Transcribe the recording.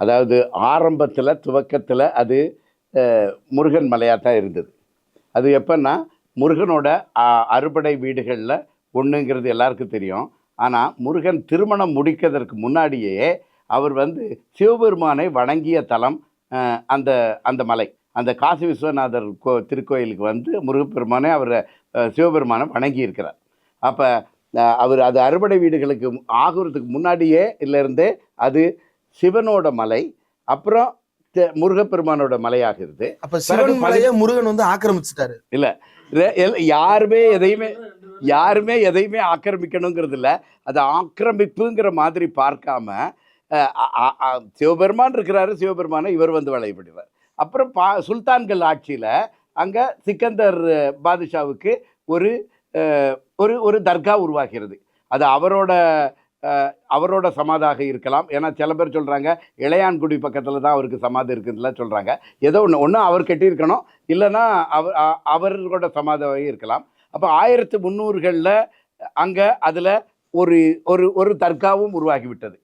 அதாவது ஆரம்பத்தில் துவக்கத்தில் அது முருகன் மலையாக தான் இருந்தது. அது எப்போன்னா முருகனோட அறுபடை வீடுகளில் ஒன்றுங்கிறது எல்லாருக்கும் தெரியும். ஆனால் முருகன் திருமணம் முடிக்கிறதற்கு முன்னாடியே அவர் வந்து சிவபெருமானை வணங்கிய தலம் அந்த அந்த மலை. அந்த காசி விஸ்வநாதர் கோ திருக்கோயிலுக்கு வந்து முருகப்பெருமானை அவர் சிவபெருமானை வணங்கியிருக்கிறார். அப்போ அவர் அது அறுபடை வீடுகளுக்கு ஆகுறதுக்கு முன்னாடியே இருந்தே அது சிவனோட மலை அப்புறம் முருகப்பெருமானோட மலையாகிறது. அப்ப சிவன் மலையை முருகன் வந்து ஆக்கிரமிச்சிட்டாரு. எல்- யாருமே எதையுமே யாருமே எதையுமே ஆக்கிரமிக்கணுங்கிறது இல்லை அது ஆக்கிரமிப்புங்கிற மாதிரி பார்க்காம சிவபெருமான் இருக்கிறாரு சிவபெருமானை இவர் வந்து வழிபடுவார். அப்புறம் பா சுல்தான்கள் ஆட்சியில் அங்கே சிக்கந்தர் பாதுஷாவுக்கு ஒரு ஒரு ஒரு தர்கா உருவாகிறது. அது அவரோட அவரோட சமாதாக இருக்கலாம். ஏன்னா சில பேர் சொல்கிறாங்க இளையான்குடி பக்கத்தில் தான் அவருக்கு சமாதி இருக்குதுலாம் சொல்கிறாங்க ஏதோ ஒன்று ஒன்று அவர் கட்டியிருக்கணும் இல்லைன்னா அவர் அவரோட அவர்களோட இருக்கலாம். அப்போ ஆயிரத்து முந்நூறுகளில் அங்கே அதில் ஒரு ஒரு ஒரு தர்காவும் உருவாகிவிட்டது.